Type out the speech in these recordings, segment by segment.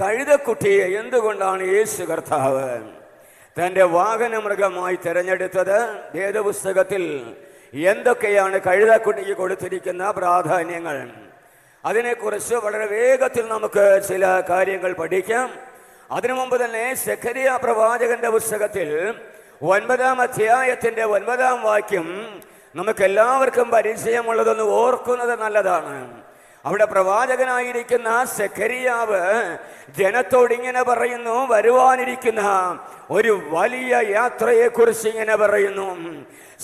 കഴുതക്കുട്ടിയെ എന്തുകൊണ്ടാണ് യേശു കർത്താവ്? തന്റെ വാഹന മൃഗമായി തിരഞ്ഞെടുത്തത് വേദപുസ്തകത്തിൽ എന്തൊക്കെയാണ് കഴുതക്കുട്ടിക്ക് കൊടുത്തിരിക്കുന്ന പ്രാധാന്യങ്ങൾ? അതിനെക്കുറിച്ച് വളരെ വേഗത്തിൽ നമുക്ക് ചില കാര്യങ്ങൾ പഠിക്കാം. അതിനു മുമ്പ് തന്നെ സെഖരിയ പ്രവാചകന്റെ പുസ്തകത്തിൽ ഒൻപതാം അധ്യായത്തിന്റെ ഒൻപതാം വാക്യം നമുക്ക് എല്ലാവർക്കും പരിചയമുള്ളതൊന്ന് ഓർക്കുന്നത് നല്ലതാണ്. അവിടെ പ്രവാചകനായിരിക്കുന്ന സെഖരിയാവ് ജനത്തോട് ഇങ്ങനെ പറയുന്നു വരുവാനിരിക്കുന്ന ഒരു വലിയ യാത്രയെ കുറിച്ച് ഇങ്ങനെ പറയുന്നു.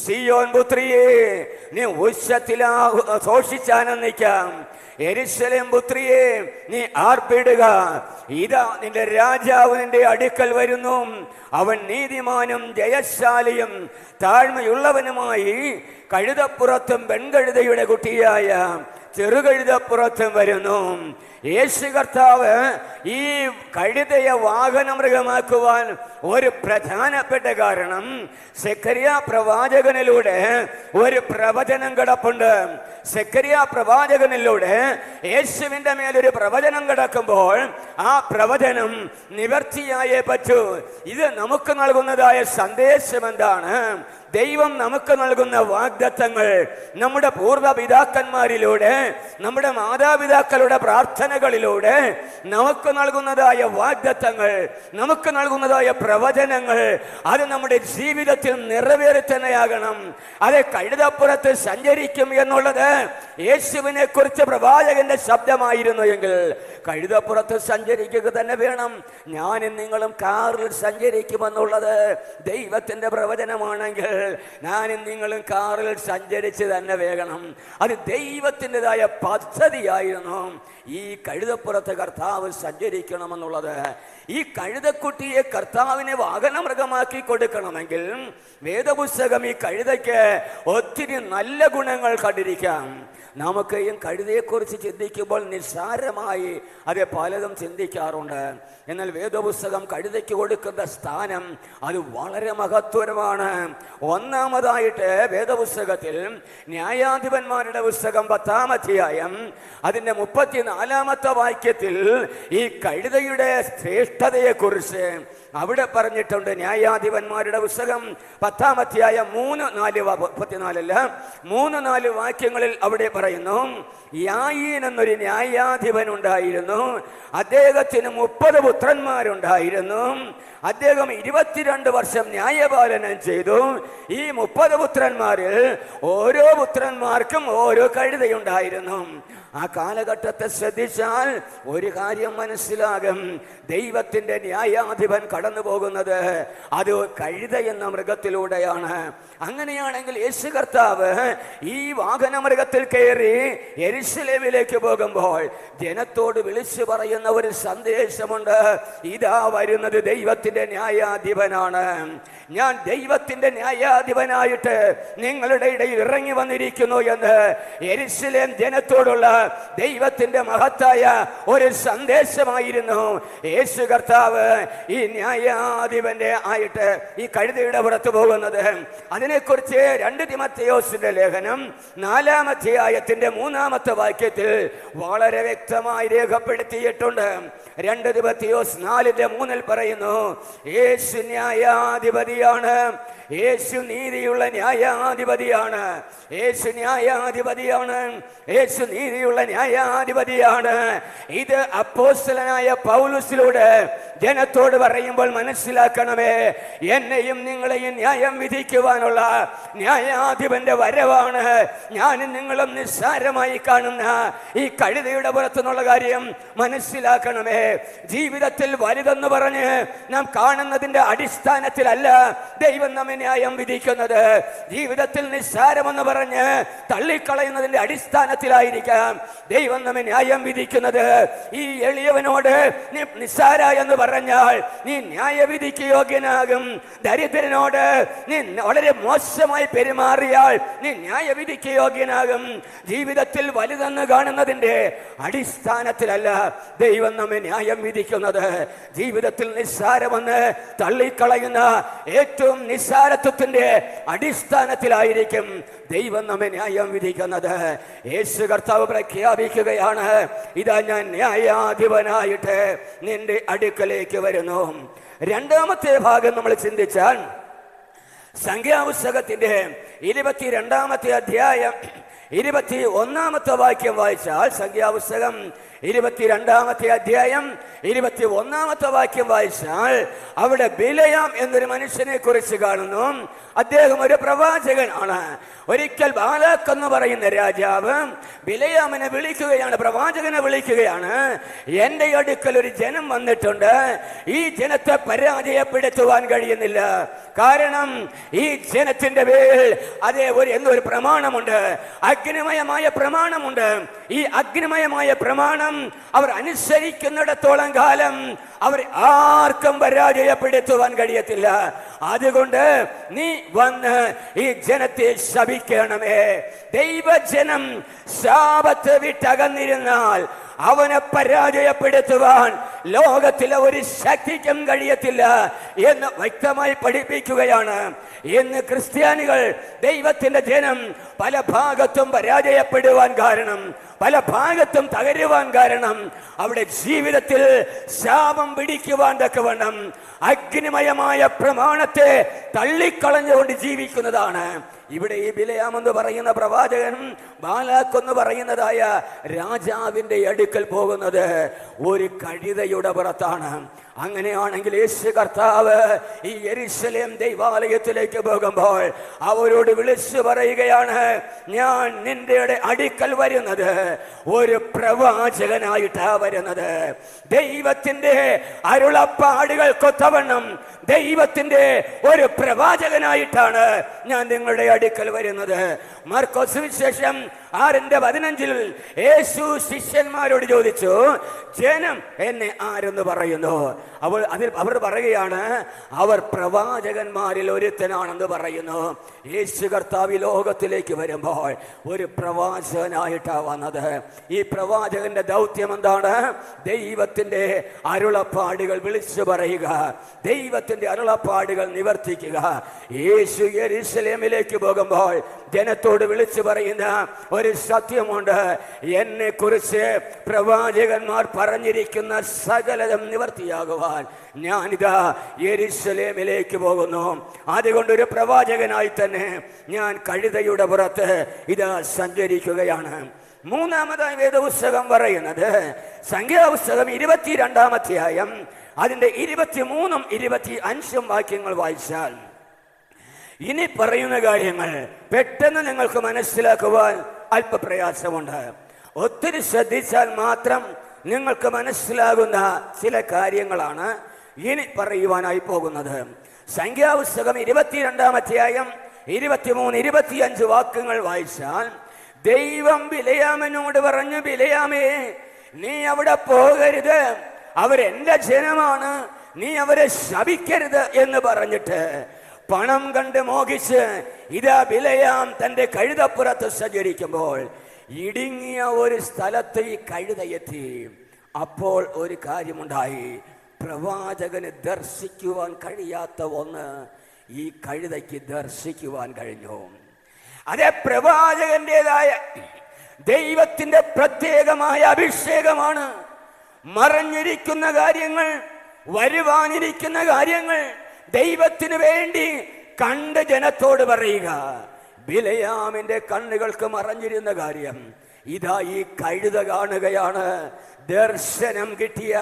സിയോൻ പുത്രിയെ നീ ഉച്ചത്തിലാ ശോഷിച്ചാനന്ദിക്കാം എരിശലേം പുത്രിയെ നീ ആർപ്പിടുക. ഇതാ നിന്റെ രാജാവ് നിന്റെ അടുക്കൽ വരുന്നു. അവൻ നീതിമാനും ജയശാലിയും താഴ്മയുള്ളവനുമായി കഴുതപ്പുറത്തും പെൺകഴുതയുടെ കുട്ടിയായ ചെറുകഴുതപ്പുറത്തും വരുന്നു. യേശു കർത്താവ് ഈ കഴുതയെ വാഹനമൃഗമാക്കുവാൻ ഒരു പ്രധാനപ്പെട്ട കാരണം സെക്കരിയ പ്രവാചകനിലൂടെ ഒരു പ്രവചനം കിടപ്പുണ്ട്. സെക്കരിയ പ്രവാചകനിലൂടെ യേശുവിന്റെ മേലൊരു പ്രവചനം കിടക്കുമ്പോൾ ആ പ്രവചനം നിവർത്തിയായേ പറ്റൂ. ഇത് നമുക്ക് നൽകുന്നതായ സന്ദേശം എന്താണ്? ദൈവം നമുക്ക് നൽകുന്ന വാഗ്ദത്തങ്ങൾ നമ്മുടെ പൂർവ പിതാക്കന്മാരിലൂടെ നമ്മുടെ മാതാപിതാക്കളുടെ പ്രാർത്ഥനകളിലൂടെ നമുക്ക് നൽകുന്നതായ വാഗ്ദത്തങ്ങൾ നമുക്ക് നൽകുന്നതായ പ്രവചനങ്ങൾ അത് നമ്മുടെ ജീവിതത്തിൽ നിറവേറി തന്നെയാകണം. അത് കഴുതപ്പുറത്ത് സഞ്ചരിക്കും എന്നുള്ളത് യേശുവിനെ കുറിച്ച് പ്രവാചകന്റെ ശബ്ദമായിരുന്നു എങ്കിൽ കഴുതപ്പുറത്ത് സഞ്ചരിക്കുക തന്നെ വേണം. ഞാനും നിങ്ങളും കാറിൽ സഞ്ചരിക്കുമെന്നുള്ളത് ദൈവത്തിന്റെ പ്രവചനമാണെങ്കിൽ ഞാനും നിങ്ങളും കാറിൽ സഞ്ചരിച്ച് തന്നെ വേണം അത് ദൈവത്തിന്റെതായ പദ്ധതിയായിരുന്നു. ഈ കഴുതപ്പുറത്ത് കർത്താവ് സഞ്ചരിക്കണമെന്നുള്ളത് ഈ കഴുതക്കുട്ടിയെ കർത്താവിനെ വാഹനമൃഗമാക്കി കൊടുക്കണമെങ്കിൽ വേദപുസ്തകം ഈ കഴുതയ്ക്ക് ഒത്തിരി നല്ല ഗുണങ്ങൾ കണ്ടിരിക്കാം. നമുക്ക് ഈ കഴുതയെക്കുറിച്ച് ചിന്തിക്കുമ്പോൾ നിസ്സാരമായി അത് പലതും ചിന്തിക്കാറുണ്ട്. എന്നാൽ വേദപുസ്തകം കഴുതയ്ക്ക് കൊടുക്കുന്ന സ്ഥാനം അത് വളരെ മഹത്വരമാണ്. ഒന്നാമതായിട്ട് വേദപുസ്തകത്തിൽ ന്യായാധിപന്മാരുടെ പുസ്തകം പത്താം അധ്യായം അതിന്റെ മുപ്പത്തിനാലാമത്തെ വാക്യത്തിൽ ഈ കഴുതയുടെ ശ്രേഷ്ഠതയെക്കുറിച്ച് അവിടെ പറഞ്ഞിട്ടുണ്ട് ന്യായാധിപന്മാരുടെ പുസ്തകം പത്താമത്തിയായ മൂന്ന് നാല് മുപ്പത്തിനാലല്ല. മൂന്ന് നാല് വാക്യങ്ങളിൽ അവിടെ പറയുന്നു യായീൻ എന്നൊരു ന്യായാധിപൻ ഉണ്ടായിരുന്നു അദ്ദേഹത്തിന് മുപ്പത് പുത്രന്മാരുണ്ടായിരുന്നു അദ്ദേഹം ഇരുപത്തിരണ്ട് വർഷം ന്യായപാലനം ചെയ്തു. ഈ മുപ്പത് പുത്രന്മാരിൽ ഓരോ പുത്രന്മാർക്കും ഓരോ കഴുതയുണ്ടായിരുന്നു. ആ കാലഘട്ടത്തെ ശ്രദ്ധിച്ചാൽ ഒരു കാര്യം മനസ്സിലാകും. ദൈവത്തിന്റെ ന്യായാധിപൻ കടന്നു പോകുന്നത് അത് കഴുത എന്ന മൃഗത്തിലൂടെയാണ്. അങ്ങനെയാണെങ്കിൽ യേശു കർത്താവ് ഈ വാഹന മൃഗത്തിൽ കയറി എരിശിലേവിലേക്ക് പോകുമ്പോൾ ജനത്തോട് വിളിച്ചു പറയുന്ന ഒരു സന്ദേശമുണ്ട്. ഇതാ വരുന്നത് ദൈവത്തിന്റെ ന്യായാധിപനാണ്. ഞാൻ ദൈവത്തിന്റെ ന്യായാധിപനായിട്ട് നിങ്ങളുടെ ഇടയിൽ ഇറങ്ങി വന്നിരിക്കുന്നു എന്ന് എരിശിലേം ജനത്തോടുള്ള ദൈവത്തിന്റെ മഹത്തായ ഒരു സന്ദേശമായിരുന്നു. യേശു കർത്താവ് ഈ ന്യായാധിപന്റെ ആയിട്ട് ഈ കഴുതയുടെ പുറത്ത് പോകുന്നത്. അതിനെക്കുറിച്ച് രണ്ട് തിമത്തയോസിന്റെ ലേഖനം നാലാമധ്യായത്തിന്റെ മൂന്നാമത്തെ വാക്യത്തിൽ വളരെ വ്യക്തമായി രേഖപ്പെടുത്തിയിട്ടുണ്ട്. രണ്ട് തിമത്തയോസ് നാലിന്റെ മൂന്നിൽ പറയുന്നു യേശു ന്യായാധിപതിയാണ്. യേശു നീതിയുള്ള ന്യായാധിപതിയാണ്. യേശു ന്യായാധിപതിയാണ്. യേശു നീതിയുള്ള ന്യായാധിപതിയാണ്. ഇത് അപ്പോസ്തലനായ പൗലുസിലൂടെ ജനത്തോട് പറയുമ്പോൾ മനസ്സിലാക്കണമേ എന്നെയും നിങ്ങളെയും ന്യായം വിധിക്കുവാനുള്ള ന്യായാധിപന്റെ വരവാണ്. ഞാനും നിങ്ങളും നിസ്സാരമായി കാണുന്ന ഈ കഴുതയുടെ പുറത്തുനിന്നുള്ള കാര്യം മനസ്സിലാക്കണമേ. ജീവിതത്തിൽ വലുതെന്ന് പറഞ്ഞ് നാം കാണുന്നതിന്റെ അടിസ്ഥാനത്തിലല്ല ദൈവം നമ്മെ ന്യായം വിധിക്കുന്നത്. ജീവിതത്തിൽ നിസ്സാരമെന്ന് പറഞ്ഞ് തള്ളിക്കളയുന്നതിന്റെ അടിസ്ഥാനത്തിലായിരിക്കാം ദൈവം നമ്മെ ന്യായം വിധിക്കുന്നത്. ഈ എളിയവനോട് നീ നിസ്സാര എന്ന് പറഞ്ഞാൽ നീ ന്യായവിധിക്ക് യോഗ്യനാകും. ദരിദ്രനോട് നീ വളരെ മോശമായി പെരുമാറിയാൽ നീ ന്യായവിധിക്ക് യോഗ്യനാകും. ജീവിതത്തിൽ വലുതെന്ന് കാണുന്നതിന്റെ അടിസ്ഥാനത്തിലല്ല ദൈവം നമ്മെ ന്യായം വിധിക്കുന്നത്. ജീവിതത്തിൽ നിസ്സാരമെന്ന് തള്ളിക്കളയുന്ന ഏറ്റവും നിസ്സാരത്വത്തിന്റെ അടിസ്ഥാനത്തിലായിരിക്കും ദൈവം നമ്മെ ന്യായം വിധിക്കുന്നത്. യേശു കർത്താവ് പ്രഖ്യാപിക്കുകയാണ് ഇതാ ഞാൻ ന്യായാധിപനായിട്ട് നിന്റെ അടുക്കലേക്ക് വരുന്നു. രണ്ടാമത്തെ ഭാഗം നമ്മൾ ചിന്തിച്ചാൽ സംഖ്യാപുസ്തകത്തിന്റെ ഇരുപത്തിരണ്ടാമത്തെ അധ്യായം ഇരുപത്തി ഒന്നാമത്തെ വാക്യം വായിച്ചാൽ സംഖ്യാപുസ്തകം ഇരുപത്തിരണ്ടാമത്തെ അധ്യായം ഇരുപത്തി ഒന്നാമത്തെ വാക്യം വായിച്ചാൽ അവിടെ ബിലയാം എന്നൊരു മനുഷ്യനെ കുറിച്ച് കാണുന്നു. അദ്ദേഹം ഒരു പ്രവാചകൻ ആണ്. ഒരിക്കൽ ബാലാക്ക് എന്ന് പറയുന്ന രാജാവ് ബിലയാമിനെ വിളിക്കുകയാണ് പ്രവാചകനെ വിളിക്കുകയാണ്. എന്റെ അടുക്കൽ ഒരു ജനം വന്നിട്ടുണ്ട്. ഈ ജനത്തെ പരാജയപ്പെടുത്തുവാൻ കഴിയുന്നില്ല. കാരണം ഈ ജനത്തിന്റെ പേരിൽ അതേ ഒരു എന്നൊരു പ്രമാണമുണ്ട്. അഗ്നിമയമായ പ്രമാണമുണ്ട്. ഈ അഗ്നിമയമായ പ്രമാണം അവർ അനുസരിക്കുന്നിടത്തോളം കാലം അവർ ആർക്കും പരാജയപ്പെടുത്തുവാൻ കഴിയത്തില്ല. അതുകൊണ്ട് നീ വന്ന് ഈ ജനത്തെ ശപിക്കണമേ. ദൈവജനം ശാപത്ത് വിട്ടകന്നിരുന്നാൽ അവനെ പരാജയപ്പെടുത്തുവാൻ ലോകത്തിലെ ഒരു ശക്തിക്കും കഴിയത്തില്ല എന്ന് വ്യക്തമായി പഠിപ്പിക്കുകയാണ്. ഇന്ന് ക്രിസ്ത്യാനികൾ ദൈവത്തിന്റെ ജനം പല ഭാഗത്തും പരാജയപ്പെടുവാൻ കാരണം പല ഭാഗത്തും തകരുവാൻ കാരണം അവിടെ ജീവിതത്തിൽ ശാപം പിടിക്കുവാൻ തക്കവണ്ണം അഗ്നിമയമായ പ്രമാണത്തെ തള്ളിക്കളഞ്ഞുകൊണ്ട് ജീവിക്കുന്നതാണ്. ഇവിടെ ഈ ബിലയാമെന്ന് പറയുന്ന പ്രവാചകൻ ബാലാക്ക് എന്ന് പറയുന്നതായ രാജാവിന്റെ അടുക്കൽ പോകുന്നത് ഒരു കഴുതയുടെ പുറത്താണ്. അങ്ങനെയാണെങ്കിൽ യേശു കർത്താവ് ഈ എരിശലേം ദൈവാലയത്തിലേക്ക് പോകുമ്പോൾ അവരോട് വിളിച്ചു പറയുകയാണ് ഞാൻ നിന്റെ അടുക്കൽ വരുന്നത് ഒരു പ്രവാചകനായിട്ടാ വരുന്നത്. ദൈവത്തിന്റെ അരുളപ്പാടുകൾ കൊത്തവണ്ണം ദൈവത്തിന്റെ ഒരു പ്രവാചകനായിട്ടാണ് ഞാൻ നിങ്ങളുടെ അടുക്കൽ വരുന്നത്. മാർക്കോസ് വിശേഷം ആറിന്റെ പതിനഞ്ചിൽ യേശു ശിഷ്യന്മാരോട് ചോദിച്ചു ജനം എന്നെ ആരെന്ന് പറയുന്നു? അവൾ അതിൽ അവർ പറയുകയാണ് അവർ പ്രവാചകന്മാരിൽ ഒരുത്തനാണെന്ന് പറയുന്നു. യേശു കർത്താവ് ലോകത്തിലേക്ക് വരുമ്പോൾ ഒരു പ്രവാചകനായിട്ടാണ് വന്നത്. ഈ പ്രവാചകന്റെ ദൗത്യം എന്താണ്? ദൈവത്തിന്റെ അരുളപ്പാടുകൾ വിളിച്ചു പറയുക. ദൈവത്തിന്റെ അരുളപ്പാടുകൾ നിവർത്തിക്കുക. യേശു യരിശലേമിലേക്ക് പോകുമ്പോൾ ജനത്തോട് വിളിച്ചു പറയുന്ന ഒരു സത്യമുണ്ട്. എന്നെ കുറിച്ച് പ്രവാചകന്മാർ പറഞ്ഞിരിക്കുന്ന സകലതം നിവർത്തിയാകുവാൻ ഞാനിതാ എരിശലേമിലേക്ക് പോകുന്നു. അതുകൊണ്ട് ഒരു പ്രവാചകനായി തന്നെ ഞാൻ കഴുതയുടെ പുറത്ത് ഇതാ സഞ്ചരിക്കുകയാണ്. മൂന്നാമതായി വേദപുസ്തകം പറയുന്നത് സംഖ്യാപുസ്തകം ഇരുപത്തിരണ്ടാമധ്യായം അതിന്റെ ഇരുപത്തിമൂന്നും ഇരുപത്തി അഞ്ചും വാക്യങ്ങൾ വായിച്ചാൽ ഇനി പറയുന്ന കാര്യങ്ങൾ പെട്ടെന്ന് നിങ്ങൾക്ക് മനസ്സിലാക്കുവാൻ അല്പപ്രയാസമുണ്ട്. ഒത്തിരി ശ്രദ്ധിച്ചാൽ മാത്രം നിങ്ങൾക്ക് മനസ്സിലാകുന്ന ചില കാര്യങ്ങളാണ് ഇനി പറയുവാനായി പോകുന്നത്. സംഖ്യാപുസ്തകം ഇരുപത്തിരണ്ടാം അധ്യായം ഇരുപത്തിമൂന്ന് ഇരുപത്തിയഞ്ച് വാക്കുകൾ വായിച്ചാൽ ദൈവം വിലയാമനോട് പറഞ്ഞു ബിലയാമേ നീ അവിടെ പോകരുത്. അവരെന്റെ ജനമാണ്. നീ അവരെ ശപിക്കരുത് എന്ന് പറഞ്ഞിട്ട് പണം കണ്ട് മോഹിച്ച് ഇതാ വിലയാം തന്റെ കഴുതപ്പുറത്ത് സഞ്ചരിക്കുമ്പോൾ ഇടുങ്ങിയ ഒരു സ്ഥലത്ത് ഈ കഴുത എത്തി. അപ്പോൾ ഒരു കാര്യമുണ്ടായി. പ്രവാചകന് ദർശിക്കുവാൻ കഴിയാത്ത ഒന്ന് ഈ കഴുതയ്ക്ക് ദർശിക്കുവാൻ കഴിഞ്ഞു. അതെ പ്രവാചകന്റേതായ ദൈവത്തിന്റെ പ്രത്യേകമായ അഭിഷേകമാണ്. മറഞ്ഞിരിക്കുന്ന കാര്യങ്ങൾ വരുവാനിരിക്കുന്ന കാര്യങ്ങൾ ദൈവത്തിന് വേണ്ടി കണ്ട് ജനത്തോട് പറയുക. ബിലയാമിന്റെ കണ്ണുകൾക്ക് മറഞ്ഞിരുന്ന കാര്യം ഇതാ ഈ കഴുത കാണുകയാണ്. ദർശനം കിട്ടിയ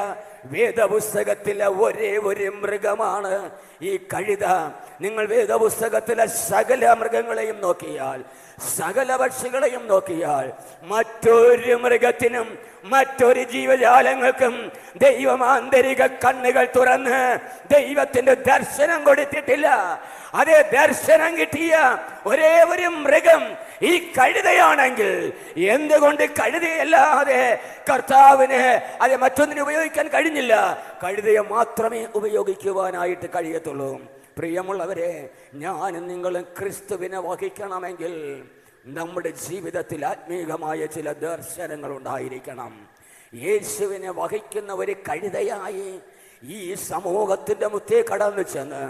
വേദപുസ്തകത്തിലെ ഒരേ ഒരു മൃഗമാണ് ഈ കഴുത. നിങ്ങൾ വേദപുസ്തകത്തിലെ സകല മൃഗങ്ങളെയും നോക്കിയാൽ സകല പക്ഷികളെയും നോക്കിയാൽ മറ്റൊരു മൃഗത്തിനും മറ്റൊരു ജീവജാലങ്ങൾക്കും ദൈവം ആന്തരിക കണ്ണുകൾ തുറന്ന് ദൈവത്തിന്റെ ദർശനം കൊടുത്തിട്ടില്ല. അതേ ദർശനം കിട്ടിയ ഒരേ ഒരു മൃഗം ഈ കഴുതയാണെങ്കിൽ എന്തുകൊണ്ട് കഴുതയല്ലാതെ കർത്താവിന് അത് മറ്റൊന്നിനെ ഉപയോഗിക്കാൻ കഴിഞ്ഞില്ല? കഴുതയെ മാത്രമേ ഉപയോഗിക്കുവാനായിട്ട് കഴിയത്തുള്ളൂ. പ്രിയമുള്ളവരെ ഞാനും നിങ്ങളും ക്രിസ്തുവിനെ വഹിക്കണമെങ്കിൽ നമ്മുടെ ജീവിതത്തിൽ ആത്മീകമായ ചില ദർശനങ്ങൾ ഉണ്ടായിരിക്കണം യേശുവിനെ വഹിക്കുന്ന ഒരു കഴുതയായി ഈ സമൂഹത്തിന്റെ മുത്തേ കടന്നു ചെന്ന്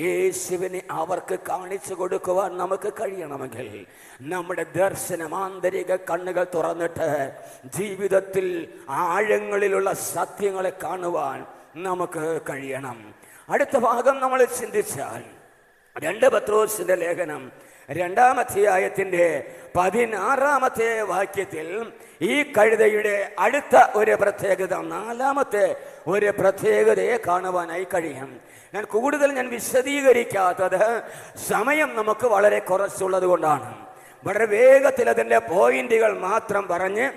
യേശുവിനെ അവർക്ക് കാണിച്ചു കൊടുക്കുവാൻ നമുക്ക് കഴിയണമെങ്കിൽ നമ്മുടെ ദർശനം ആന്തരിക കണ്ണുകൾ തുറന്നിട്ട് ജീവിതത്തിൽ ആഴങ്ങളിലുള്ള സത്യങ്ങളെ കാണുവാൻ നമുക്ക് കഴിയണം. അടുത്ത ഭാഗം നമ്മൾ ചിന്തിച്ചാൽ രണ്ട് പത്രോസിന്റെ ലേഖനം രണ്ടാം അധ്യായത്തിന്റെ പതിനാറാമത്തെ വാക്യത്തിൽ ഈ കഴുതയുടെ അടുത്ത ഒരു പ്രത്യേകത നാലാമത്തെ ഒരു പ്രത്യേകതയെ കാണുവാനായി കഴിയും. ഞാൻ കൂടുതൽ ഞാൻ വിശദീകരിക്കാത്തത് സമയം നമുക്ക് വളരെ കുറച്ചുള്ളത് കൊണ്ടാണ് വളരെ വേഗത്തിൽ അതിന്റെ പോയിന്റുകൾ മാത്രം പറഞ്ഞ്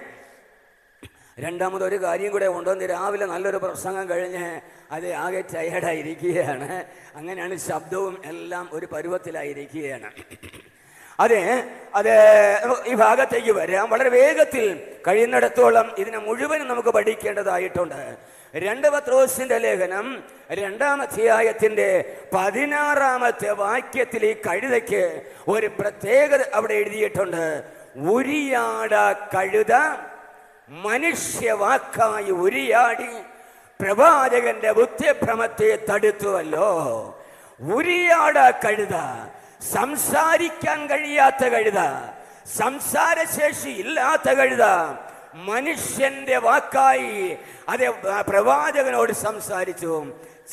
രണ്ടാമത് ഒരു കാര്യം കൂടെ ഉണ്ടെന്ന് രാവിലെ നല്ലൊരു പ്രസംഗം കഴിഞ്ഞ് അത് ആകെ ടയർഡായിരിക്കുകയാണ് അങ്ങനെയാണ് ശബ്ദവും എല്ലാം ഒരു പരുവത്തിലായിരിക്കുകയാണ്. അതെ അത് ഈ ഭാഗത്തേക്ക് വരാം. വളരെ വേഗത്തിൽ കഴിയുന്നിടത്തോളം ഇതിനെ മുഴുവനും നമുക്ക് പഠിക്കേണ്ടതായിട്ടുണ്ട്. രണ്ട് പത്രോസിന്റെ ലേഖനം രണ്ടാം അധ്യായത്തിന്റെ പതിനാറാമത്തെ വാക്യത്തിൽ ഈ കഴുതയ്ക്ക് ഒരു പ്രത്യേകത അവിടെ എഴുതിയിട്ടുണ്ട്. ഉരിയാട കഴുത മനുഷ്യവാക്കായി ഉരിയാടി പ്രവാചകന്റെ ബുദ്ധിഭ്രമത്തെ തടുത്തുവല്ലോ. ഉരിയാട കഴുത. സംസാരിക്കാൻ കഴിയാത്ത കഴുത. സംസാരശേഷി ഇല്ലാത്ത കഴുത. മനുഷ്യന്റെ വാക്കായി അത് പ്രവാചകനോട് സംസാരിച്ചു.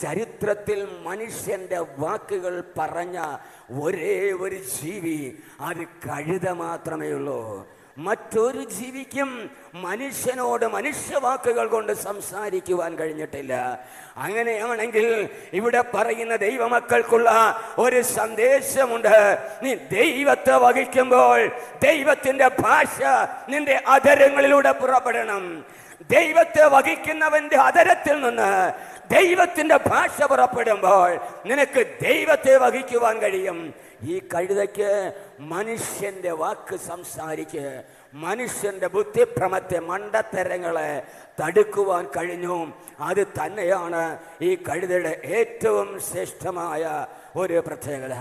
ചരിത്രത്തിൽ മനുഷ്യന്റെ വാക്കുകൾ പറഞ്ഞ ഒരേ ഒരു ജീവി അത് കഴുത മാത്രമേ ഉള്ളൂ മറ്റൊരു ജീവിക്കും മനുഷ്യനോട് മനുഷ്യവാക്കുകൾ കൊണ്ട് സംസാരിക്കുവാൻ കഴിഞ്ഞിട്ടില്ല. അങ്ങനെയാണെങ്കിൽ ഇവിടെ പറയുന്ന ദൈവമക്കൾക്കുള്ള ഒരു സന്ദേശമുണ്ട്. നീ ദൈവത്തെ വഹിക്കുമ്പോൾ ദൈവത്തിന്റെ ഭാഷ നിന്റെ അധരങ്ങളിലൂടെ പുറപ്പെടണം. ദൈവത്തെ വഹിക്കുന്നവന്റെ അതരത്തിൽ നിന്ന് ദൈവത്തിന്റെ ഭാഷ പുറപ്പെടുമ്പോൾ നിനക്ക് ദൈവത്തെ വഹിക്കുവാൻ കഴിയും. ഈ കഴുതയ്ക്ക് മനുഷ്യന്റെ വാക്ക് സംസാരിച്ച് മനുഷ്യന്റെ ബുദ്ധിഭ്രമത്തെ മണ്ടത്തരങ്ങളെ തടുക്കുവാൻ കഴിഞ്ഞു. അത് തന്നെയാണ് ഈ കഴുതയുടെ ഏറ്റവും ശ്രേഷ്ഠമായ ഒരു പ്രത്യേകത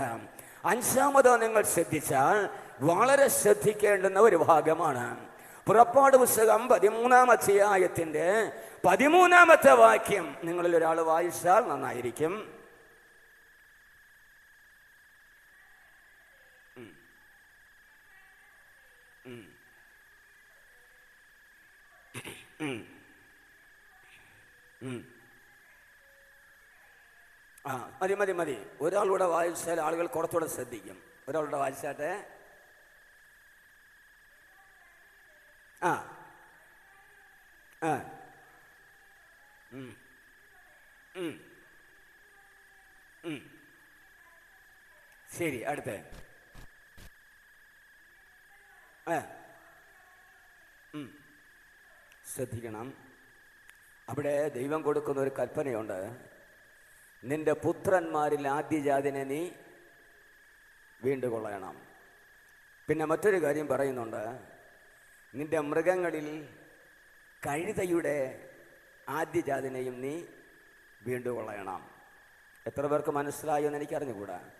അഞ്ചാമതോ നിങ്ങൾ ശ്രദ്ധിച്ചാൽ വളരെ ശ്രദ്ധിക്കേണ്ടുന്ന ഒരു ഭാഗമാണ്. പുറപ്പാട് പുസ്തകം പതിമൂന്നാം അധ്യായത്തിന്റെ പതിമൂന്നാമത്തെ വാക്യം നിങ്ങളിൽ ഒരാൾ വായിച്ചാൽ നന്നായിരിക്കും. ആ മതി മതി മതി. ഒരാളുടെ വായിച്ചാൽ ആളുകൾ കുറച്ചുകൂടെ ശ്രദ്ധിക്കും. ഒരാളുടെ വായിച്ചാട്ടെ? ആ. ആ. ശരി അടുത്ത. ആ. ശ്രദ്ധിക്കണം. അവിടെ ദൈവം കൊടുക്കുന്ന ഒരു കൽപ്പനയുണ്ട്. നിന്റെ പുത്രന്മാരിൽ ആദ്യജാതിനെ നീ വീണ്ടുകൊള്ളണം. പിന്നെ മറ്റൊരു കാര്യം പറയുന്നുണ്ട്. നിന്റെ മൃഗങ്ങളിൽ കഴുതയുടെ ആദ്യജാതിനെയും നീ വീണ്ടുകൊള്ളണം. എത്ര പേർക്ക് മനസ്സിലായോ എന്ന് എനിക്ക് അറിഞ്ഞുകൂടാ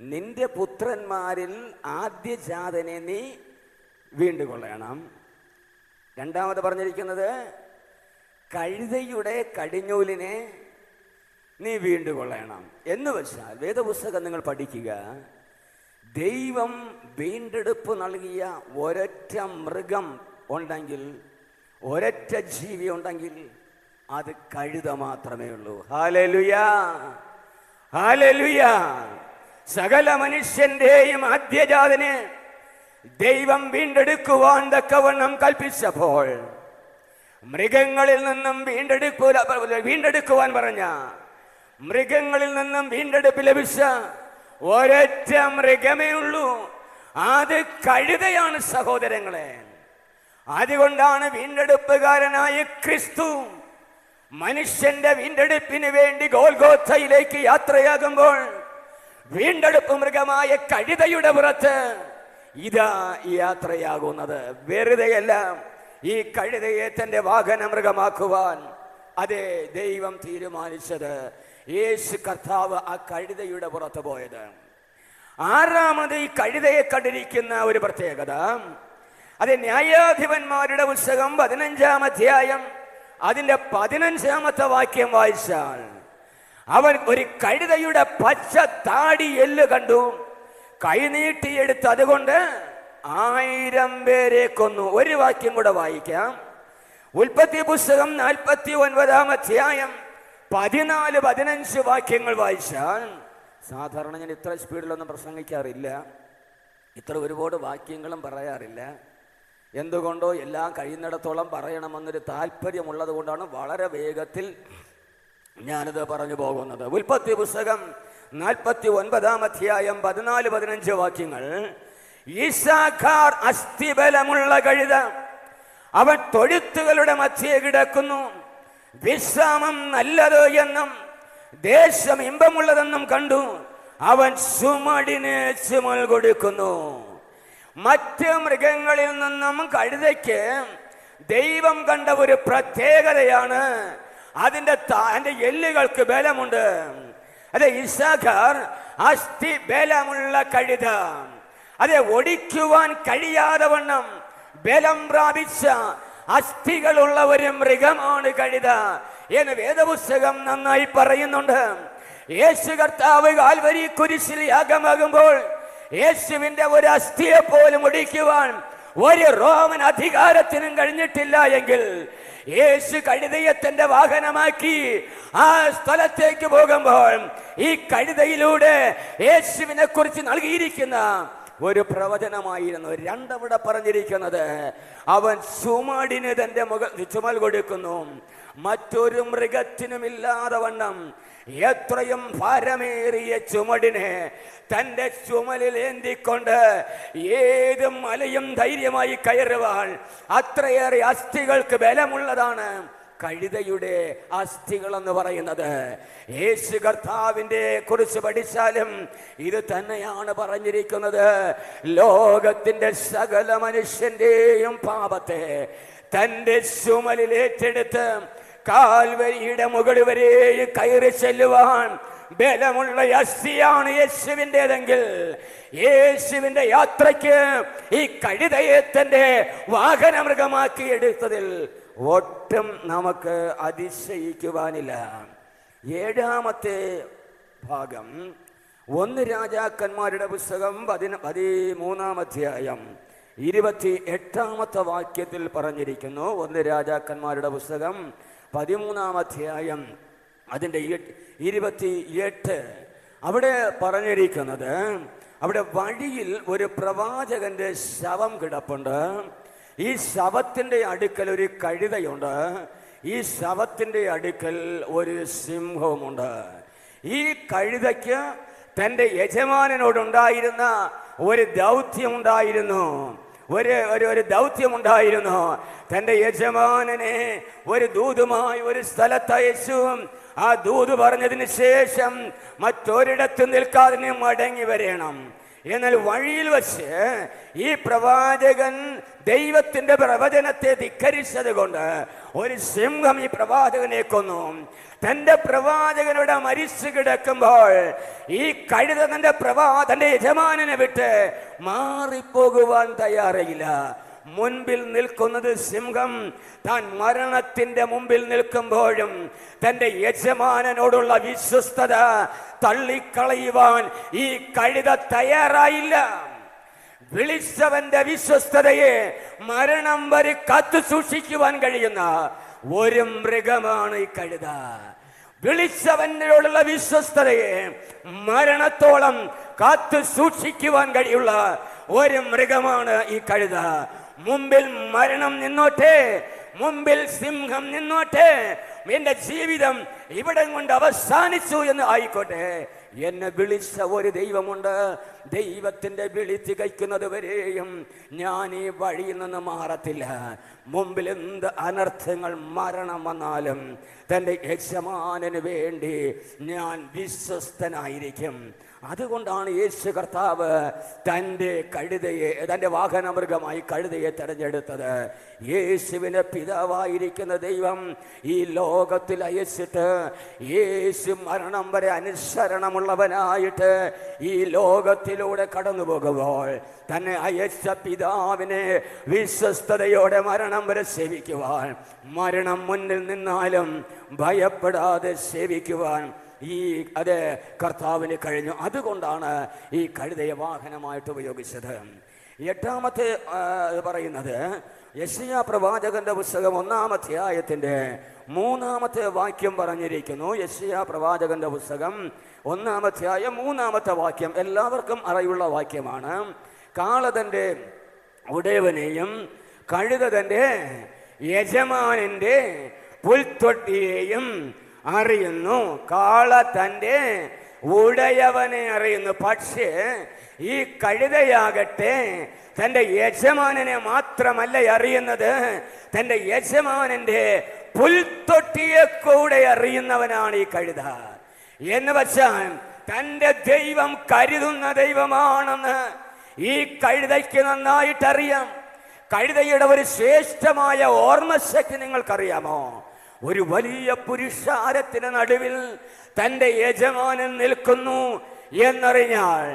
നിന്റെ പുത്രന്മാരിൽ ആദ്യജാതനെ നീ വീണ്ടുകൊള്ളണം. രണ്ടാമത് പറഞ്ഞിരിക്കുന്നത് കഴുതയുടെ കടിഞ്ഞൂലിനെ നീ വീണ്ടുകൊള്ളണം. എന്ന് വെച്ചാൽ വേദപുസ്തകം നിങ്ങൾ പഠിക്കുക ദൈവം വീണ്ടെടുപ്പ് നൽകിയ ഒരൊറ്റ മൃഗം ഉണ്ടെങ്കിൽ ഒരൊറ്റ ജീവി ഉണ്ടെങ്കിൽ അത് കഴുത മാത്രമേ ഉള്ളൂ. ഹാലലുയാ ഹാലലുയാ സകല മനുഷ്യന്റെയും ആദ്യജാതനെ ദൈവം വീണ്ടെടുക്കുവാൻ തക്കവണ്ണം കൽപ്പിച്ചപ്പോൾ മൃഗങ്ങളിൽ നിന്നും വീണ്ടെടുക്കൂ വീണ്ടെടുക്കുവാൻ പറഞ്ഞ മൃഗങ്ങളിൽ നിന്നും വീണ്ടെടുപ്പ് ലഭിച്ച ഒരൊറ്റ മൃഗമേ ഉള്ളൂ. അത് കഴുതയാണ് സഹോദരങ്ങളെ. അതുകൊണ്ടാണ് വീണ്ടെടുപ്പുകാരനായ ക്രിസ്തു മനുഷ്യന്റെ വീണ്ടെടുപ്പിന് വേണ്ടി ഗോൽഗോത്തയിലേക്ക് യാത്രയാകുമ്പോൾ വീണ്ടെടുപ്പ് മൃഗമായ കഴുതയുടെ പുറത്ത് ഇതാ ഈ യാത്രയാകുന്നത്. വെറുതെയല്ല ഈ കഴുതയെ തന്റെ വാഹന മൃഗമാക്കുവാൻ അതെ ദൈവം തീരുമാനിച്ചത്. യേശു കർത്താവ് ആ കഴുതയുടെ പുറത്ത് പോയത്. ആറാമത് ഈ കഴുതയെ കണ്ടിരിക്കുന്ന ഒരു പ്രത്യേകത. അത് ന്യായാധിപന്മാരുടെ പുസ്തകം പതിനഞ്ചാം അധ്യായം അതിന്റെ പതിനഞ്ചാമത്തെ വാക്യം വായിച്ചാൽ അവൻ ഒരു കഴുതയുടെ പച്ച താടി എല്ല് കണ്ടു. കൈനീട്ടിയെടുത്ത് അതുകൊണ്ട് ആയിരം പേരെ കൊന്നു. ഒരു വാക്യം കൂടെ വായിക്കാം. ഉൽപ്പത്തി പുസ്തകം നാൽപ്പത്തി ഒൻപതാം അധ്യായം പതിനാല് പതിനഞ്ച് വാക്യങ്ങൾ വായിച്ചാൽ സാധാരണ ഞാൻ ഇത്ര സ്പീഡിലൊന്നും പ്രസംഗിക്കാറില്ല. ഇത്ര ഒരുപാട് വാക്യങ്ങളും പറയാറില്ല. എന്തുകൊണ്ടോ എല്ലാം കഴിയുന്നിടത്തോളം പറയണമെന്നൊരു താല്പര്യമുള്ളത് കൊണ്ടാണ് വളരെ വേഗത്തിൽ ഞാനിത് പറഞ്ഞു പോകുന്നത്. ഉൽപ്പത്തി പുസ്തകം നാൽപ്പത്തി ഒൻപതാം അധ്യായം പതിനാല് പതിനഞ്ച് വാക്യങ്ങൾ. ഈശാഖാർ അസ്ഥിബലമുള്ള കഴുത. അവൻ തൊഴുത്തുകളുടെ മധ്യേ കിടക്കുന്നു. വിശ്രാമം നല്ലത് എന്നും ദേശം ഇമ്പമുള്ളതെന്നും കണ്ടു. അവൻ ചുമടിന് ചുമൽ കൊടുക്കുന്നു. മറ്റ് മൃഗങ്ങളിൽ നിന്നും കഴുതയ്ക്ക് ദൈവം കണ്ട ഒരു പ്രത്യേകതയാണ്. അതിന്റെ അതിന്റെ എല്ലുകൾക്ക് ബലമുണ്ട്. അതെ ഇസാഖാർ അസ്ഥി ബലമുള്ള കഴുത. അതെ ഒടിക്കുവാൻ കഴിയാതെ വണ്ണം ബലം പ്രാപിച്ച അസ്ഥികളുള്ള ഒരു മൃഗമാണ് കഴുത എന്ന് വേദപുസ്തകം നന്നായി പറയുന്നുണ്ട്. യേശു കർത്താവ് കാൽവരി കുരിശിൽ യാഗമാകുമ്പോൾ യേശുവിന്റെ ഒരു അസ്ഥിയെ പോലും ഒടിക്കുവാൻ ഒരു റോമൻ അധികാരത്തിനും കഴിഞ്ഞിട്ടില്ല എങ്കിൽ യേശു കഴുതയത്തിന്റെ തന്റെ വാഹനമാക്കി ആ സ്ഥലത്തേക്ക് പോകുമ്പോൾ ഈ കഴുതയിലൂടെ യേശുവിനെ കുറിച്ച് നൽകിയിരിക്കുന്ന ഒരു പ്രവചനമായിരുന്നു. രണ്ടവിടെ പറഞ്ഞിരിക്കുന്നത് അവൻ ചുമടിന് തന്റെ മുഖ ചുമൽ കൊടുക്കുന്നു. മറ്റൊരു മൃഗത്തിനുമില്ലാതെ വണ്ണം എത്രയും ഭാരമേറിയ ചുമടിനെ തന്റെ ചുമലിൽ ഏന്തിക്കൊണ്ട് ഏത് മലയും ധൈര്യമായി കയറുവാൻ അത്രയേറെ അസ്ഥികൾക്ക് ബലമുള്ളതാണ് കഴുതയുടെ അസ്ഥികൾ എന്ന് പറയുന്നത്. യേശു കർത്താവിന്റെ കുറിച്ച് പഠിച്ചാലും ഇത് തന്നെയാണ് പറഞ്ഞിരിക്കുന്നത്. ലോകത്തിന്റെ സകല മനുഷ്യന്റെയും പാപത്തെ തന്റെ ചുമലിൽ ഏറ്റെടുത്ത് കാൽവരിയുടെ മുകളിൽ വരെ കയറി ചെല്ലുവാൻ ബലമുള്ള അസ്ഥിയാണ് യേശുവിന്റെതെങ്കിൽ യേശുവിന്റെ യാത്രയ്ക്ക് ഈ കഴുതയെ തന്റെ വാഹനമൃഗമാക്കി എടുത്തതിൽ ഒട്ടും നമുക്ക് അതിശയിക്കുവാനില്ല. ഏഴാമത്തെ ഭാഗം ഒന്ന് രാജാക്കന്മാരുടെ പുസ്തകം പതിന പതിമൂന്നാം അധ്യായം ഇരുപത്തി എട്ടാമത്തെ വാക്യത്തിൽ പറഞ്ഞിരിക്കുന്നു. ഒന്ന് രാജാക്കന്മാരുടെ പുസ്തകം പതിമൂന്നാം അധ്യായം അതിന്റെ ഇരുപത്തി എട്ട് അവിടെ പറഞ്ഞിരിക്കുന്നത് അവിടെ വഴിയിൽ ഒരു പ്രവാചകന്റെ ശവം കിടപ്പുണ്ട്. ഈ ശവത്തിന്റെ അടുക്കൽ ഒരു കഴുതയുണ്ട്. ഈ ശവത്തിന്റെ അടുക്കൽ ഒരു സിംഹവുമുണ്ട്. ഈ കഴുതയ്ക്ക് തന്റെ യജമാനനോടുണ്ടായിരുന്ന ഒരു ദൗത്യമുണ്ടായിരുന്നു. ഒരു ഒരു ഒരു ദൗത്യമുണ്ടായിരുന്നു. തന്റെ യജമാനനെ ഒരു ദൂതുമായി ഒരു സ്ഥലത്തയച്ചു. ആ ദൂത് പറഞ്ഞതിന് ശേഷം മറ്റൊരിടത്ത് നിൽക്കാതെ മടങ്ങി വരണം. എന്നാൽ വഴിയിൽ വച്ച് ഈ പ്രവാചകൻ ദൈവത്തിന്റെ പ്രവചനത്തെ ധിക്കരിച്ചത് കൊണ്ട് ഒരു സിംഹം ഈ പ്രവാചകനെ കൊന്നു. തന്റെ പ്രവാചകനോട് മരിച്ചു കിടക്കുമ്പോൾ ഈ കഴുത തന്റെ പ്രവാ തന്റെ യജമാനനെ വിട്ട് മാറിപ്പോകുവാൻ തയ്യാറില്ല മുൻപിൽ നിൽക്കുന്നത് സിംഹം താൻ മരണത്തിന്റെ മുമ്പിൽ നിൽക്കുമ്പോഴും തന്റെ യജമാനനോടുള്ള വിശ്വസ്തത തള്ളിക്കളയുവാൻ ഈ കഴുത തയ്യാറായില്ല. വിളിച്ചവന്റെ വിശ്വസ്തതയെ മരണം വരെ കാത്തു സൂക്ഷിക്കുവാൻ കഴിയുന്ന ഒരു മൃഗമാണ് ഈ കഴുത. വിളിച്ചവനോടുള്ള വിശ്വസ്തതയെ മരണത്തോളം കാത്തു സൂക്ഷിക്കുവാൻ കഴിയുള്ള ഒരു മൃഗമാണ് ഈ കഴുത. മുമ്പിൽ മരണം നിന്നോട്ടെ മുമ്പിൽ സിംഹം നിന്നോട്ടെ എന്റെ ജീവിതം ഇവിടെ കൊണ്ട് അവസാനിച്ചു എന്ന് ആയിക്കോട്ടെ. എന്നെ വിളിച്ച ഒരു ദൈവമുണ്ട്. ദൈവത്തിന്റെ വിളി തികയ്ക്കുന്നത് വരെയും ഞാൻ ഈ വഴിയിൽ നിന്ന് മാറത്തില്ല. മുമ്പിൽ എന്ത് അനർത്ഥങ്ങൾ മരണം വന്നാലും തന്റെ യജമാനന് വേണ്ടി ഞാൻ വിശ്വസ്തനായിരിക്കും. അതുകൊണ്ടാണ് യേശു കർത്താവ് തന്റെ കഴുതയെ തന്റെ വാഹനമൃഗമായി കഴുതയെ തെരഞ്ഞെടുത്തത്. യേശുവിന് പിതാവായിരിക്കുന്ന ദൈവം ഈ ലോകത്തിൽ അയച്ചിട്ട് യേശു മരണം വരെ അനുസരണമുള്ളവനായിട്ട് ഈ ലോകത്തിലൂടെ കടന്നു പോകുമ്പോൾ തന്നെ അയച്ച പിതാവിനെ വിശ്വസ്തയോടെ മരണം വരെ സേവിക്കുവാൻ മരണം മുന്നിൽ നിന്നാലും ഭയപ്പെടാതെ സേവിക്കുവാൻ ഈ അതെ കർത്താവിന് കഴിഞ്ഞു. അതുകൊണ്ടാണ് ഈ കഴുതയെ വാഹനമായിട്ട് ഉപയോഗിച്ചത്. എട്ടാമത്തെ പറയുന്നത് യശയ പ്രവാചകന്റെ പുസ്തകം ഒന്നാം അധ്യായത്തിന്റെ മൂന്നാമത്തെ വാക്യം പറഞ്ഞിരിക്കുന്നു. യശയ പ്രവാചകന്റെ പുസ്തകം ഒന്നാം അധ്യായം മൂന്നാമത്തെ വാക്യം എല്ലാവർക്കും അറിയുള്ള വാക്യമാണ്. കാളതന്റെ ഉടയവനെയും കഴുത തന്റെ യജമാനന്റെ പുൽത്തൊട്ടിയെയും അറിയുന്നു. കാള തന്റെ ഉടയവനെ അറിയുന്നു. പക്ഷേ ഈ കഴുതയാകട്ടെ തന്റെ യജമാനനെ മാത്രമല്ല അറിയുന്നത്. തന്റെ യജമാനന്റെ പുൽത്തൊട്ടിയെ കൂടെ അറിയുന്നവനാണ് ഈ കഴുത. എന്ന് വച്ചാൽ തന്റെ ദൈവം കരുതുന്ന ദൈവമാണെന്ന് ഈ കഴുതയ്ക്ക് നന്നായിട്ടറിയാം. കഴുതയുടെ ഒരു ശ്രേഷ്ഠമായ ഓർമ്മശക്തി നിങ്ങൾക്കറിയാമോ? ഒരു വലിയ പുരുഷാരത്തിന് നടുവിൽ തന്റെ യജമാനൻ നിൽക്കുന്നു എന്നറിഞ്ഞാൽ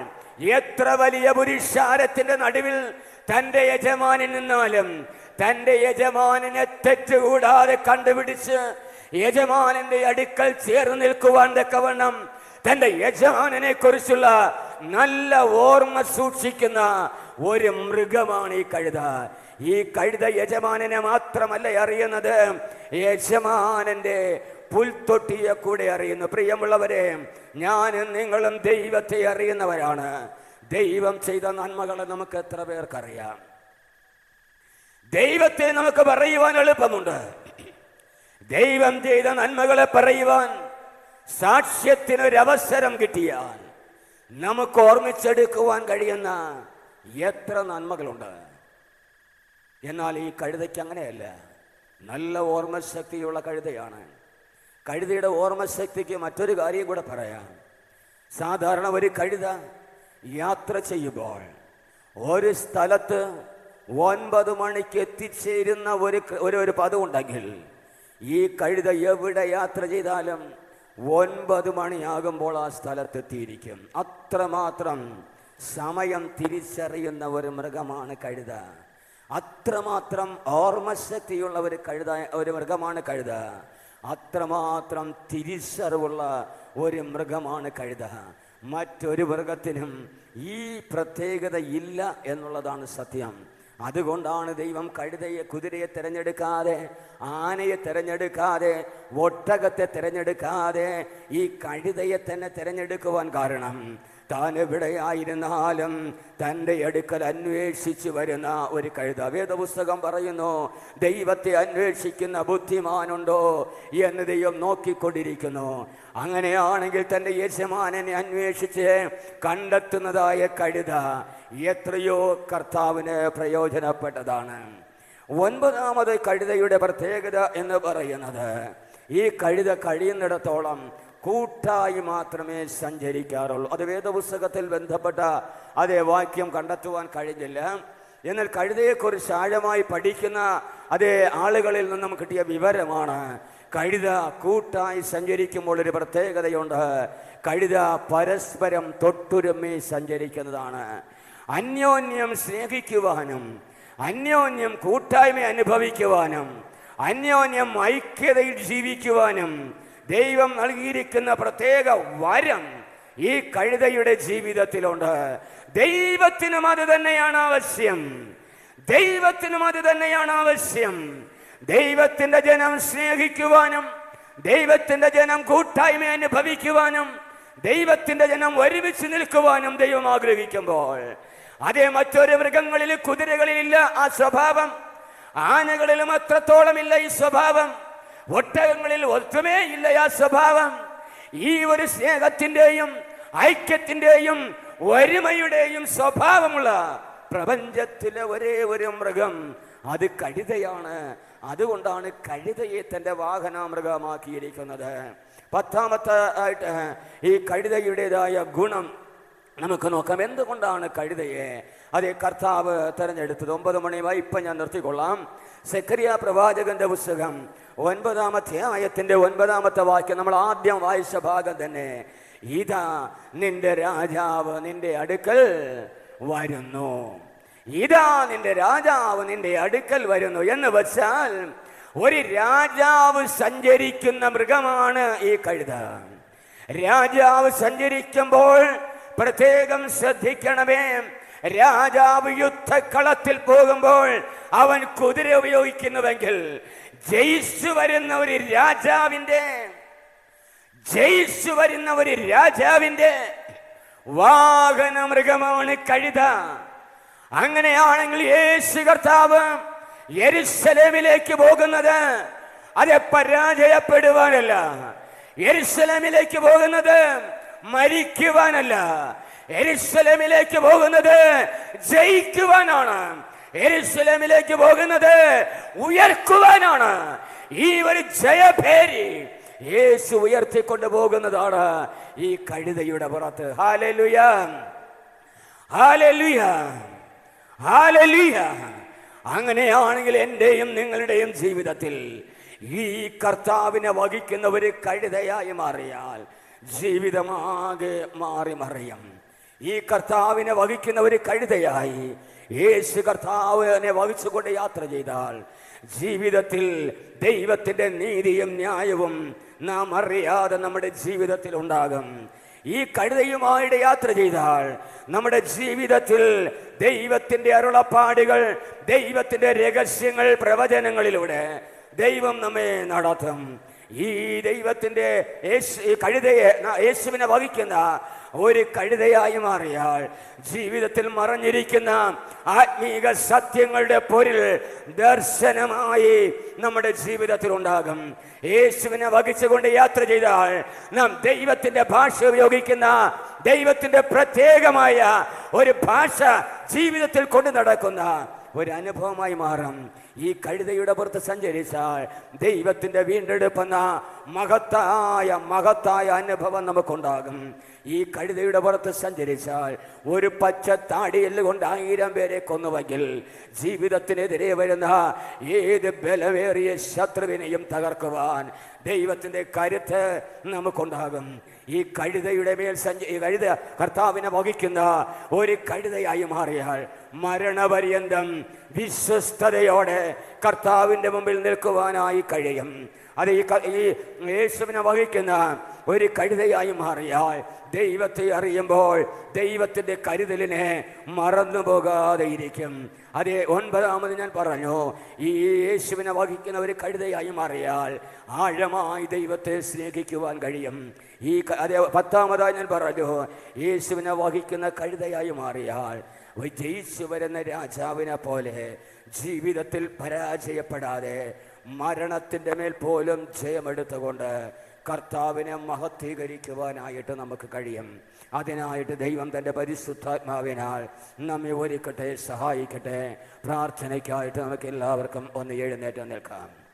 എത്ര വലിയ പുരുഷാരത്തിന്റെ നടുവിൽ തന്റെ യജമാനൻ നിന്നാലും തന്റെ യജമാനനെ തെറ്റുകൂടാതെ കണ്ടുപിടിച്ച് യജമാനന്റെ അടുക്കൽ ചേർന്ന് നിൽക്കുവാൻ തക്കവണ്ണം തന്റെ യജമാനനെ കുറിച്ചുള്ള നല്ല ഓർമ്മ സൂക്ഷിക്കുന്ന ഒരു മൃഗമാണ് ഈ കഴുത. ഈ കഴുത യജമാനനെ മാത്രമല്ല അറിയുന്നത് യജമാനന്റെ പുൽത്തൊട്ടിയെ കൂടെ അറിയുന്നു. പ്രിയമുള്ളവരെ ഞാനും നിങ്ങളും ദൈവത്തെ അറിയുന്നവരാണ്. ദൈവം ചെയ്ത നന്മകളെ നമുക്ക് എത്ര പേർക്കറിയാം? ദൈവത്തെ നമുക്ക് പറയുവാൻ എളുപ്പമുണ്ട്. ദൈവം ചെയ്ത നന്മകളെ പറയുവാൻ സാക്ഷ്യത്തിനൊരവസരം കിട്ടിയാൽ നമുക്ക് ഓർമ്മിച്ചെടുക്കുവാൻ കഴിയുന്ന എത്ര നന്മകളുണ്ട്. എന്നാൽ ഈ കഴുതയ്ക്ക് അങ്ങനെയല്ല. നല്ല ഓർമ്മശക്തിയുള്ള കഴുതയാണ്. കഴുതയുടെ ഓർമ്മശക്തിക്ക് മറ്റൊരു കാര്യം കൂടെ പറയാം. സാധാരണ ഒരു കഴുത യാത്ര ചെയ്യുമ്പോൾ ഒരു സ്ഥലത്ത് ഒൻപത് മണിക്ക് എത്തിച്ചേരുന്ന ഒരു ഒരു ഒരു പദമുണ്ടെങ്കിൽ ഈ കഴുത എവിടെ യാത്ര ചെയ്താലും ഒൻപത് മണിയാകുമ്പോൾ ആ സ്ഥലത്തെത്തിയിരിക്കും. അത്രമാത്രം സമയം തിരിച്ചറിയുന്ന ഒരു മൃഗമാണ് കഴുത. അത്രമാത്രം ഓർമ്മശക്തിയുള്ള ഒരു കഴുത ഒരു മൃഗമാണ് കഴുത. അത്രമാത്രം തിരിച്ചറിവുള്ള ഒരു മൃഗമാണ് കഴുത. മറ്റൊരു മൃഗത്തിനും ഈ പ്രത്യേകത ഇല്ല എന്നുള്ളതാണ് സത്യം. അതുകൊണ്ടാണ് ദൈവം കഴുതയെ കുതിരയെ തിരഞ്ഞെടുക്കാതെ ആനയെ തിരഞ്ഞെടുക്കാതെ ഒട്ടകത്തെ തിരഞ്ഞെടുക്കാതെ ഈ കഴുതയെ തന്നെ തിരഞ്ഞെടുക്കുവാൻ കാരണം. താൻ എവിടെയായിരുന്നാലും തന്റെ അടുക്കൽ അന്വേഷിച്ചു വരുന്ന ഒരു കഴുത വേദപുസ്തകം പറയുന്നു ദൈവത്തെ അന്വേഷിക്കുന്ന ബുദ്ധിമാനുണ്ടോ എന്ന് ദൈവം നോക്കിക്കൊണ്ടിരിക്കുന്നു. അങ്ങനെയാണെങ്കിൽ തന്റെ യജമാനനെ അന്വേഷിച്ച് കണ്ടെത്തുന്നതായ കഴുത എത്രയോ കർത്താവിന് പ്രയോജനപ്പെട്ടതാണ്. ഒൻപതാമത് കഴുതയുടെ പ്രത്യേകത എന്ന് പറയുന്നത് ഈ കഴുത കഴിയുന്നിടത്തോളം കൂട്ടായി മാത്രമേ സഞ്ചരിക്കാറുള്ളൂ. അത് വേദപുസ്തകത്തിൽ ബന്ധപ്പെട്ട അതേ വാക്യം കണ്ടെത്തുവാൻ കഴിഞ്ഞില്ല. എന്നാൽ കഴുതയെക്കുറിച്ച് ആഴമായി പഠിക്കുന്ന അതേ ആളുകളിൽ നിന്നും കിട്ടിയ വിവരമാണ്. കഴുത കൂട്ടായി സഞ്ചരിക്കുമ്പോൾ ഒരു പ്രത്യേകതയുണ്ട്. കഴുത പരസ്പരം തൊട്ടുരുമ്മി സഞ്ചരിക്കുന്നതാണ്. അന്യോന്യം സ്നേഹിക്കുവാനും അന്യോന്യം കൂട്ടായ്മ അനുഭവിക്കുവാനും അന്യോന്യം ഐക്യതയിൽ ജീവിക്കുവാനും ദൈവം നൽകിയിരിക്കുന്ന പ്രത്യേക വരം ഈ കഴുതയുടെ ജീവിതത്തിലുണ്ട്. ദൈവത്തിനും അത് തന്നെയാണ് ആവശ്യം. ദൈവത്തിനും അത് തന്നെയാണ് ആവശ്യം. ദൈവത്തിന്റെ ജനം സ്നേഹിക്കുവാനും ദൈവത്തിന്റെ ജനം കൂട്ടായ്മ അനുഭവിക്കുവാനും ദൈവത്തിന്റെ ജനം ഒരുമിച്ച് നിൽക്കുവാനും ദൈവം ആഗ്രഹിക്കുമ്പോൾ അതേ മറ്റൊരു മൃഗങ്ങളിൽ കുതിരകളിലില്ല ആ സ്വഭാവം. ആനകളിലും അത്രത്തോളം ഇല്ല ഈ സ്വഭാവം. ഒട്ടകങ്ങളിൽ ഒത്തുമേ ഇല്ല ആ സ്വഭാവം. ഈ ഒരു സ്നേഹത്തിന്റെയും ഐക്യത്തിന്റെയും ഒരുമയുടെയും സ്വഭാവമുള്ള പ്രപഞ്ചത്തിലെ ഒരേ ഒരു മൃഗം. അത് കഴുതയാണ്. അതുകൊണ്ടാണ് കഴുതയെ തന്റെ വാഹന മൃഗമാക്കിയിരിക്കുന്നത് പത്താമത്തെ ആയിട്ട് ഈ കഴുതയുടേതായ ഗുണം. നമുക്ക് നോക്കാം. എന്തുകൊണ്ടാണ് കഴുതയെ അതേ കർത്താവ് തെരഞ്ഞെടുത്തത്. ഒമ്പത് മണിയുമായി ഇപ്പം ഞാൻ നിർത്തിക്കൊള്ളാം. സെക്രിയ പ്രവാചകന്റെ പുസ്തകം. ഒൻപതാമത്തെ ആയത്തിന്റെ ഒൻപതാമത്തെ വാക്യം നമ്മൾ ആദ്യം വായിച്ച ഭാഗം തന്നെ. ഇതാ നിന്റെ രാജാവ് നിന്റെ അടുക്കൽ വരുന്നു. ഇതാ നിന്റെ രാജാവ് നിന്റെ അടുക്കൽ വരുന്നു. എന്ന് വെച്ചാൽ ഒരു രാജാവ് സഞ്ചരിക്കുന്ന മൃഗമാണ് ഈ കഴുത. രാജാവ് സഞ്ചരിക്കുമ്പോൾ പ്രത്യേകം ശ്രദ്ധിക്കണമേ. രാജാവ് യുദ്ധക്കളത്തിൽ പോകുമ്പോൾ അവൻ കുതിര ഉപയോഗിക്കുന്നുവെങ്കിൽ ജയിച്ചു വരുന്ന ഒരു രാജാവിന്റെ ജയിച്ചു വരുന്ന ഒരു രാജാവിന്റെ വാഹന മൃഗമാണ് കഴുത. അങ്ങനെയാണെങ്കിൽ യേശു കർത്താവ് യെരുസലേമിലേക്ക് പോകുന്നത് അത് പരാജയപ്പെടുവാനല്ല. യെരുസലേമിലേക്ക് പോകുന്നത് മരിക്കുവാനല്ല. എരുസലമിലേക്ക് പോകുന്നത് ജയിക്കുവാനാണ്. എരുസലമിലേക്ക് പോകുന്നത് ഉയർക്കുവാനാണ്. ഈ ഒരു ജയഭേരി യേശു ഉയർത്തിക്കൊണ്ട് പോകുന്നതാണ് ഈ കഴുതയുടെ പുറത്ത്. അങ്ങനെയാണെങ്കിൽ എന്റെയും നിങ്ങളുടെയും ജീവിതത്തിൽ ഈ കർത്താവിനെ വഹിക്കുന്ന ഒരു കഴുതയായി മാറിയാൽ ജീവിതമാകെ മാറി മറിയും ഈ കർത്താവിനെ വഹിക്കുന്ന ഒരു കഴുതയായി. യേശു കർത്താവിനെ വഹിച്ചുകൊണ്ട് യാത്ര ചെയ്താൽ ജീവിതത്തിൽ ദൈവത്തിന്റെ നീതിയും ന്യായവും നാം അറിയാതെ നമ്മുടെ ജീവിതത്തിൽ ഉണ്ടാകും. ഈ കഴുതയുമായിട്ട് യാത്ര ചെയ്താൽ നമ്മുടെ ജീവിതത്തിൽ ദൈവത്തിന്റെ അരുളപ്പാടുകൾ ദൈവത്തിന്റെ രഹസ്യങ്ങൾ പ്രവചനങ്ങളിലൂടെ ദൈവം നമ്മെ നടത്തും. ഈ ദൈവത്തിന്റെ യേശു കഴുതയെ യേശുവിനെ വഹിക്കുന്ന ഒരു കഴുതയായി മാറിയാൽ ജീവിതത്തിൽ മറഞ്ഞിരിക്കുന്ന ആത്മീക സത്യങ്ങളുടെ പൊരിൽ ദർശനമായി നമ്മുടെ ജീവിതത്തിൽ ഉണ്ടാകും. യേശുവിനെ വഹിച്ചുകൊണ്ട് യാത്ര ചെയ്താൽ നാം ദൈവത്തിന്റെ ഭാഷ ഉപയോഗിക്കുന്ന ദൈവത്തിന്റെ പ്രത്യേകമായ ഒരു ഭാഷ ജീവിതത്തിൽ കൊണ്ടു നടക്കുന്ന ഒരു അനുഭവമായി മാറും. ഈ കഴുതയുടെ പുറത്ത് സഞ്ചരിച്ചാൽ ദൈവത്തിന്റെ വീണ്ടെടുപ്പെന്ന മഹത്തായ മഹത്തായ അനുഭവം നമുക്കുണ്ടാകും. ഈ കഴുതയുടെ പുറത്ത് സഞ്ചരിച്ചാൽ ഒരു പച്ച താടിയിൽ കൊണ്ട് ആയിരം പേരെ കൊന്നുവെങ്കിൽ ജീവിതത്തിനെതിരെ വരുന്ന ഏത് ബലമേറിയ ശത്രുവിനെയും തകർക്കുവാൻ ദൈവത്തിന്റെ കരുത്ത് നമുക്കുണ്ടാകും. ഈ കഴുതയുടെ മേൽ സഞ്ച ഈ കഴുത കർത്താവിനെ വഹിക്കുന്ന ഒരു കഴുതയായി മാറിയാൽ മരണപര്യന്തം വിശ്വസ്തയോടെ കർത്താവിന്റെ മുമ്പിൽ നിൽക്കുവാനായി കഴിയും. അത് ഈ ഈ യേശുവിനെ വഹിക്കുന്ന ഒരു കഴുതയായി മാറിയാൽ ദൈവത്തെ അറിയുമ്പോൾ ദൈവത്തിന്റെ കരുതലിനെ മറന്നു പോകാതെ ഇരിക്കും. അതേ ഒൻപതാമത് ഞാൻ പറഞ്ഞു ഈ യേശുവിനെ വഹിക്കുന്ന ഒരു കഴുതയായി മാറിയാൽ ആഴമായി ദൈവത്തെ സ്നേഹിക്കുവാൻ കഴിയും. ഈ പത്താമതായി ഞാൻ പറഞ്ഞു യേശുവിനെ വഹിക്കുന്ന കഴുതയായി മാറിയാൽ ജയിച്ചു വരുന്ന രാജാവിനെ പോലെ ജീവിതത്തിൽ പരാജയപ്പെടാതെ മരണത്തിന്റെ മേൽ പോലും ജയമെടുത്തുകൊണ്ട് കർത്താവിനെ മഹത്വീകരിക്കുവാനായിട്ട് നമുക്ക് കഴിയും. അതിനായിട്ട് ദൈവം തന്റെ പരിശുദ്ധാത്മാവിനാൽ നമ്മെ ഒരുക്കട്ടെ സഹായിക്കട്ടെ. പ്രാർത്ഥനയ്ക്കായിട്ട് നമുക്ക് എല്ലാവർക്കും ഒന്ന് എഴുന്നേറ്റ് നിൽക്കാം.